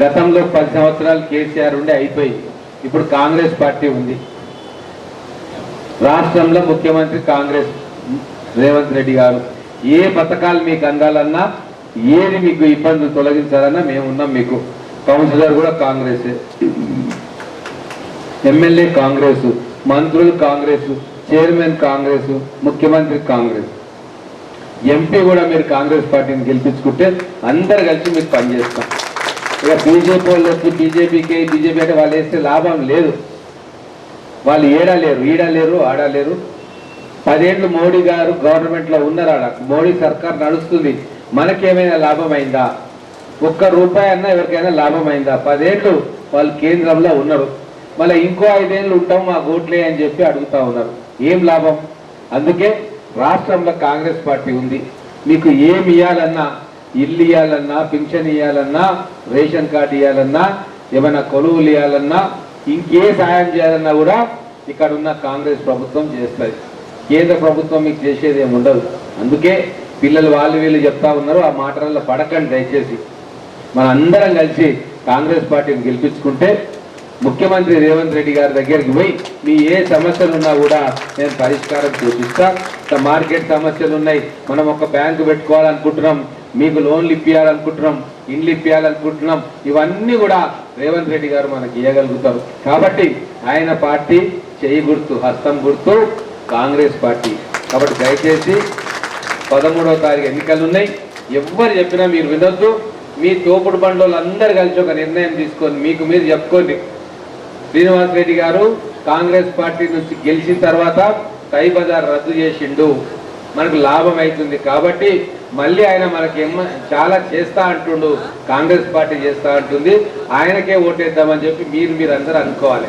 గతంలో పది సంవత్సరాలు కేసీఆర్ ఉండి అయిపోయి ఇప్పుడు కాంగ్రెస్ పార్టీ ఉంది. రాష్ట్రంలో ముఖ్యమంత్రి కాంగ్రెస్ రేవంత్ రెడ్డి గారు ఏ పథకాలు మీకు అందాలన్నా ఏది మీకు ఇబ్బందులు తొలగించాలన్నా మేము ఉన్నాం మీకు. కౌన్సిలర్ కూడా కాంగ్రెస్. ఎమ్మెల్యే కాంగ్రెస్ మంత్రులు కాంగ్రెస్ చైర్మన్ కాంగ్రెస్ ముఖ్యమంత్రి కాంగ్రెస్. ఎంపీ కూడా మీరు కాంగ్రెస్ పార్టీని గెలిపించుకుంటే అందరు కలిసి మీకు పనిచేస్తాం. ఇక బీజేపీ వాళ్ళు వచ్చి బీజేపీకి బీజేపీ అంటే వాళ్ళు వేస్తే లాభం లేదు. వాళ్ళు ఏడలేరు ఈడలేరు ఆడలేరు పదేళ్ళు మోడీ గారు గవర్నమెంట్లో ఉన్నారు ఆడ. మోడీ సర్కార్ నడుస్తుంది. మనకేమైనా లాభం అయిందా ఒక్క రూపాయి అన్నా ఎవరికైనా లాభం అయిందా పదేళ్ళు వాళ్ళు కేంద్రంలో ఉన్నారు. మళ్ళీ ఇంకో ఐదేళ్ళు ఉంటాం మా ఓట్లే అని చెప్పి అడుగుతా ఉన్నారు. ఏం లాభం? అందుకే రాష్ట్రంలో కాంగ్రెస్ పార్టీ ఉంది. మీకు ఏమి ఇవ్వాలన్నా ఇల్లు ఇవ్వాలన్నా పింఛన్ ఇవ్వాలన్నా రేషన్ కార్డు ఇవ్వాలన్నా ఏమైనా కొలువులు ఇవ్వాలన్నా ఇంకే సాయం చేయాలన్నా కూడా ఇక్కడ ఉన్న కాంగ్రెస్ ప్రభుత్వం చేస్తుంది. కేంద్ర ప్రభుత్వం మీకు చేసేది ఏమి ఉండదు. అందుకే పిల్లలు వాళ్ళు వీళ్ళు చెప్తా ఉన్నారు ఆ మాటలలో పడకండి దయచేసి. మన అందరం కలిసి కాంగ్రెస్ పార్టీని గెలిపించుకుంటే ముఖ్యమంత్రి రేవంత్ రెడ్డి గారి దగ్గరికి పోయి మీ ఏ సమస్యలు ఉన్నా కూడా నేను పరిష్కారం చూపిస్తా. ఇట్లా మార్కెట్ సమస్యలు ఉన్నాయి మనం ఒక బ్యాంకు పెట్టుకోవాలనుకుంటున్నాం మీకు లోన్లు ఇప్పించాలనుకుంటున్నాం ఇండ్లు ఇప్పించాలనుకుంటున్నాం ఇవన్నీ కూడా రేవంత్ రెడ్డి గారు మనకి ఇవ్వగలుగుతారు కాబట్టి ఆయన పార్టీ చేయి గుర్తు హస్తం గుర్తు కాంగ్రెస్ పార్టీ. కాబట్టి దయచేసి పదమూడవ తారీఖు ఎన్నికలు ఉన్నాయి. ఎవ్వరు చెప్పినా మీరు వినొద్దు. మీ తోపుడు బండ్లు కలిసి ఒక నిర్ణయం తీసుకొని మీకు మీరు చెప్పుకోండి. శ్రీనివాస్ రెడ్డి గారు కాంగ్రెస్ పార్టీ నుంచి గెలిచిన తర్వాత సైబజార్ రద్దు చేసిండు. మనకు లాభం అవుతుంది కాబట్టి మళ్ళీ ఆయన మనకి చాలా చేస్తా అంటుండు కాంగ్రెస్ పార్టీ చేస్తా అంటుంది. ఆయనకే ఓటేద్దామని చెప్పి మీరు మీరు అందరూ అనుకోవాలి